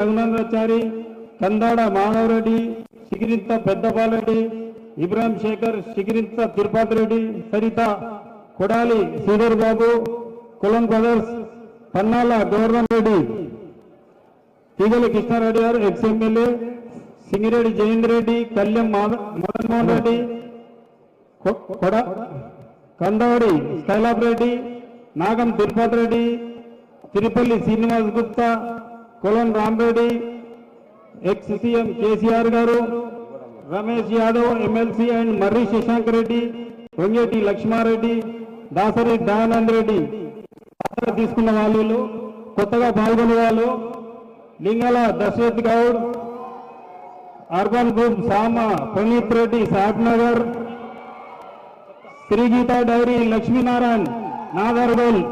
రఘునందాచారి కందాడ మాధవరెడ్డి సిగిరింత పెద్దపాలరెడ్డి ఇబ్రాహిం శేఖర్ సిగిరింత తిరుపతి రెడ్డి సరిత కొడాలి శ్రీధర్ బాబు కులం బ్రదర్స్ పన్నాల గోవర్ధన్ రెడ్డి తీగల కృష్ణారెడ్డి గారు ex MLA Singireddy Jayendra Reddy Kalyan మాధ- మదన్ మోహన్ రెడ్డి కొ- కొడ Kandavadi Skylab Reddy Nagam Tirupati Reddy Tirupalli Srinivas Gupta Kolan Ramreddy ex CM KCR గారు Ramesh Yadav MLC and Marri Shashank Reddy Vangeti Lakshma Reddy Dasari Dayanand Reddy. తీసుకున్న వాళ్ళు కొత్తగా పాల్గొనే వాళ్ళు Lingala Dasharath Goud urban group Sama Praneeth Reddy Sahab Nagar Srigeetha dairy Laxminarayan Nagargol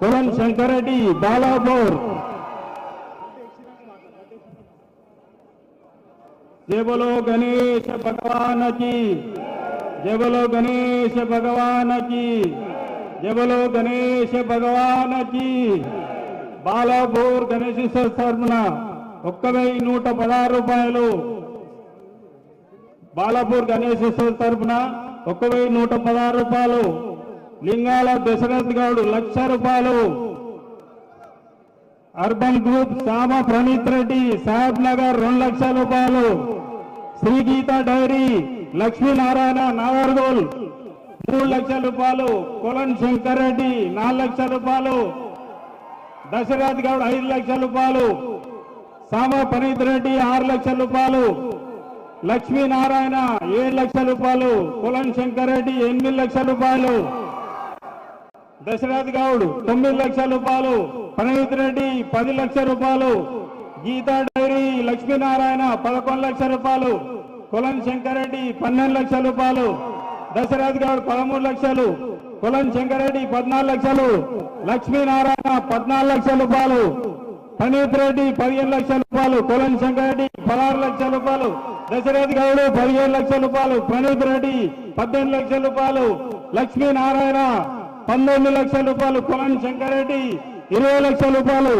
Kolan Shankarreddy Balapur जय बोलो गणेश भगवान की जय बोलो गणेश भगवान की जय बोलो गणेश भगवान की బాలాపూర్ గణేశేశ్వర తరఫున ఒక్క వెయ్యి నూట పదహారు రూపాయలు బాలాపూర్ గణేశేశ్వర తరఫున ఒక్క వెయ్యి నూట పదహారు రూపాయలు లింగాల దశరథ్ గౌడ్ లక్ష రూపాయలు అర్బన్ గ్రూప్ సామ ప్రణీత్ రెడ్డి సాహెబ్ నగర్ రెండు లక్షల రూపాయలు శ్రీ గీత డైరీ లక్ష్మీనారాయణ నాగర్గోల్ మూడు లక్షల రూపాయలు కొలన్ శంకర్ రెడ్డి నాలుగు లక్షల రూపాయలు. దశరథ్ గౌడ్ ఐదు లక్షల రూపాయలు. సామ పనీత్ రెడ్డి ఆరు లక్షల రూపాయలు. లక్ష్మీనారాయణ ఏడు లక్షల రూపాయలు. కులన్ శంకర్ రెడ్డి ఎనిమిది లక్షల రూపాయలు. దశరథ్ గౌడ్ తొమ్మిది లక్షల రూపాయలు. ప్రణీత్ రెడ్డి పది లక్షల రూపాయలు. గీతా డైరీ లక్ష్మీనారాయణ పదకొండు లక్షల రూపాయలు. కులం శంకరెడ్డి పన్నెండు లక్షల రూపాయలు. దశరథ్ గౌడ్ పదమూడు లక్షలు. కులం శంకరెడ్డి పద్నాలుగు లక్షలు. లక్ష్మీనారాయణ పద్నాలుగు లక్షల రూపాయలు. ప్రణీత్ రెడ్డి పదిహేను లక్షల రూపాయలు. కులం శంకరెడ్డి పదహారు లక్షల రూపాయలు. దశరథ్ గౌడ్ పదిహేను లక్షల రూపాయలు. ప్రణీత్ రెడ్డి పద్దెనిమిది లక్షల రూపాయలు. లక్ష్మీనారాయణ పంతొమ్మిది లక్షల రూపాయలు. కులం శంకరెడ్డి ఇరవై లక్షల రూపాయలు.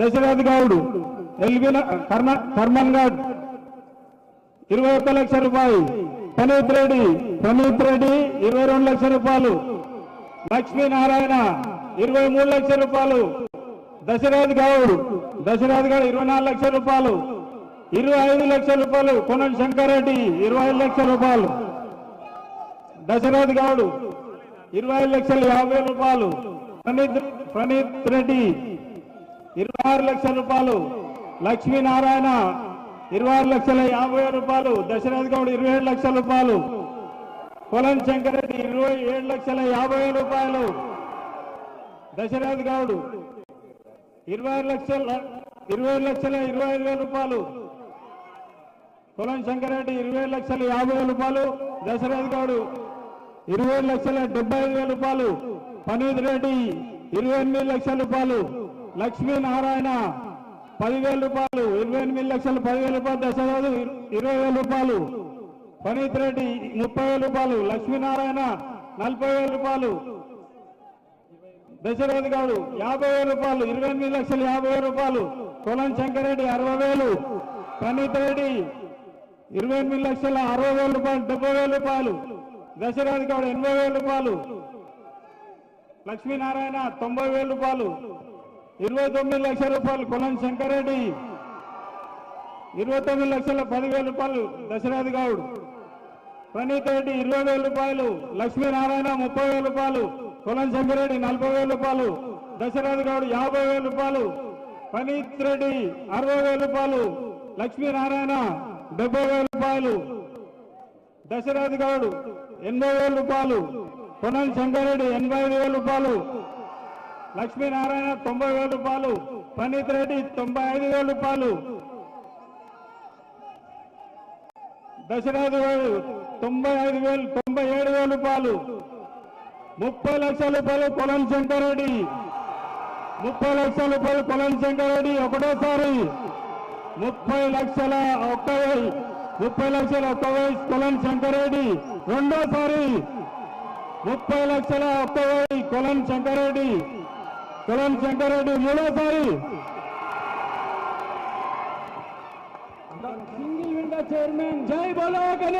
దశరథ్ గౌడ్ ఎల్బీ కర్మ కర్మన్ గౌడ్ ఇరవై ఒక్క లక్ష రూపాయలు. ప్రణీత్ రెడ్డి ప్రణీత్ రెడ్డి ఇరవై రెండు లక్షల రూపాయలు. లక్ష్మీనారాయణ ఇరవై మూడు లక్షల రూపాయలు. దశరథ్ గౌడ్ దశరథ్ గౌడ్ ఇరవై నాలుగు లక్షల రూపాయలు. ఇరవై ఐదు లక్షల రూపాయలు. కొనం శంకర్ రెడ్డి ఇరవై ఐదు లక్షల రూపాయలు. దశరథ్ గౌడ్ ఇరవై ఐదు లక్షల యాభై రూపాయలు. ప్రణీత్ ప్రణీత్ రెడ్డి ఇరవై ఆరు లక్షల రూపాయలు. లక్ష్మీనారాయణ ఇరవై ఆరు లక్షల యాభై రూపాయలు దశరథ్ గౌడ్ ఇరవై ఏడు లక్షల రూపాయలు కొలం శంకరెడ్డి ఇరవై ఏడు లక్షల యాభై రూపాయలు దశరథ్ గౌడ్ ఇరవై ఆరు లక్షల ఇరవై లక్షల ఇరవై ఐదు వేల రూపాయలు కొలం శంకరెడ్డి ఇరవై లక్షల యాభై రూపాయలు దశరథ్ గౌడ్ ఇరవై లక్షల డెబ్బై ఐదు వేల రూపాయలు పనీత్ రెడ్డి ఇరవై ఎనిమిది లక్షల రూపాయలు లక్ష్మీనారాయణ పదివేల రూపాయలు ఇరవై ఎనిమిది లక్షలు పదివేల రూపాయలు దశరథు ఇరవై వేల రూపాయలు. పనీత్ రెడ్డి ముప్పై వేల రూపాయలు లక్ష్మీనారాయణ నలభై వేల రూపాయలు. దశరథ్ గారు యాభై వేల రూపాయలు ఇరవై ఎనిమిది లక్షల యాభై వేల రూపాయలు. కొలం శంకరెడ్డి అరవై వేలు. పనీత్ రెడ్డి ఇరవై ఎనిమిది లక్షల అరవై వేల రూపాయలు డెబ్బై వేల రూపాయలు. దశరథ్ గౌడ్ ఎనభై వేల రూపాయలు. లక్ష్మీనారాయణ తొంభై వేల రూపాయలు. ఇరవై తొమ్మిది లక్షల రూపాయలు కొలం శంకరెడ్డి. ఇరవై తొమ్మిది లక్షల పదివేల రూపాయలు దశరథ్ గౌడ్. ప్రణీత్ రెడ్డి ఇరవై వేల రూపాయలు లక్ష్మీనారాయణ ముప్పై వేల రూపాయలు కొలం శంకరెడ్డి నలభై వేల రూపాయలు దశరథ్ గౌడ్ యాభై వేల రూపాయలు ప్రణీత్ రెడ్డి అరవై వేల రూపాయలు లక్ష్మీనారాయణ డెబ్బై వేల రూపాయలు దశరథ్ గౌడ్ ఎనభై వేల రూపాయలు కొనం శంకరెడ్డి ఎనభై ఐదు వేల రూపాయలు లక్ష్మీనారాయణ తొంభై వేల రూపాయలు ప్రణీత్ రెడ్డి తొంభై ఐదు వేల రూపాయలు. దశరథ తొంభై ఐదు వేలు తొంభై ఏడు వేల రూపాయలు. ముప్పై లక్షల రూపాయలు కొలం శంకరెడ్డి ముప్పై లక్షల రూపాయలు కొలం శంకరెడ్డి ఒకటోసారి. ముప్పై లక్షల ఒక్క ముప్పై లక్షల ఒక్క వయసు కొలం శంకరెడ్డి రెండోసారి. ముప్పై లక్షల ఒక్క వెయ్యి కొలం శంకరెడ్డి कुलाल शंकर मूडो सारी सिंगल विंडो चेयरमैन जय बोलो